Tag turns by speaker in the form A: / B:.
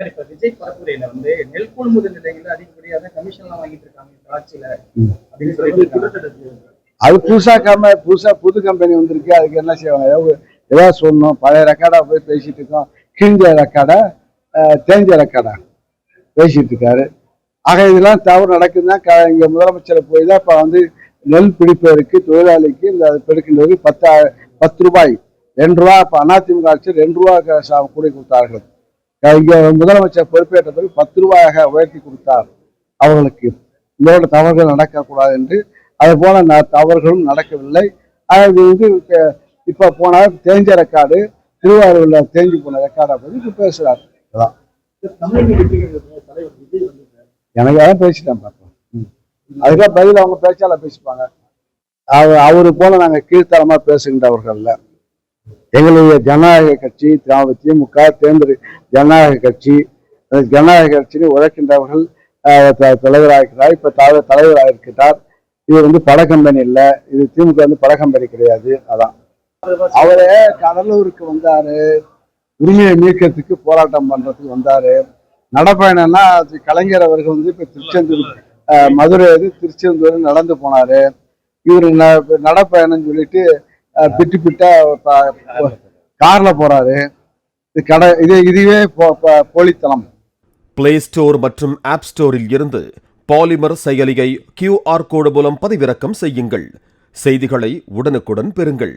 A: Sir இப்ப விஜய் பரப்புரையில வந்து நெல் கொள்முதல் நிலையங்கள் அதிகப்படியாக கமிஷன் எல்லாம் வாங்கிட்டு இருக்காங்க ஆட்சியில. அப்படின்னு சொல்லிட்டு.
B: அது புதுசா கம்ப புதுசா புது கம்பெனி வந்திருக்கு அதுக்கு என்ன செய்வாங்க? ஏதாவது ஏதாவது சொல்லணும். பழைய ரெக்கார்டா போய் பேசிட்டு இருக்கோம். கிழிஞ்ச ரெக்கார்டா தேஞ்ச ரெக்கார்டா பேசிட்டு இருக்காரு. ஆக இதெல்லாம் தவறு நடக்குதுன்னா க- இங்க முதலமைச்சரை போய் தான் இப்ப வந்து நெல் பிடிப்பதற்கு தொழிலாளிக்கு இந்த பெருக்கின்றது பத்தா பத்து ரூபாய். ரெண்டு ரூபா இப்ப அதிமுக ஆட்சி ரெண்டு ரூபா கொடுத்தார்கள். இங்கே முதலமைச்சர் பொறுப்பேற்ற பிறகு பத்து ரூபாயாக உயர்த்தி கொடுத்தார். அவர்களுக்கு இதோட தவறுகள் நடக்கக்கூடாது என்று. அது போல தவறுகளும் நடக்கவில்லை. அது வந்து இப்போ போனால் தேஞ்ச ரெக்கார்டு திருவாரூரில் தேஞ்சு போன ரெக்கார்டை பற்றி இப்போ பேசுகிறார் அதான்.
A: தலைவர்
B: எனக்கு அதான் பேசிட்டேன் பார்ப்போம் ம். அதுக்காக பதில் அவங்க பேச்சால பேசிப்பாங்க. அவர் அவரு போல நாங்கள் கீழ்த்தரமாக பேசுகின்றவர்கள் இல்ல. எங்களுடைய ஜனநாயக கட்சி திராவிட திமுக தேர்ந்தெடு ஜனநாயக கட்சி ஜனநாயக கட்சியை உழைக்கின்றவர்கள் தலைவராக இருக்கிறார் இப்ப தலைவராக இருக்கிறார் இது வந்து பட கம்பெனி இல்ல. இது திமுக வந்து பட கம்பெனி கிடையாது. அதான். அவரு கடலூருக்கு வந்தாரு. உரிமையை மீட்கிறதுக்கு போராட்டம் பண்றதுக்கு வந்தாரு. நடப்பயணம்னா அது கலைஞர் அவர்கள் வந்து இப்ப திருச்செந்தூர் மதுரை திருச்செந்தூர் நடந்து போனாரு. இவர் நடப்பயணம் சொல்லிட்டு பிட்டு பிட்டா கார்ல போறாரு. இது கடை இது இதுவே போலித்தனம்.
C: பிளே ஸ்டோர் மற்றும் ஆப் ஸ்டோரில் இருந்து பாலிமர் செயலியை கியூஆர் கோடு மூலம் பதிவிறக்கம் செய்யுங்கள். செய்திகளை உடனுக்குடன் பெறுங்கள்.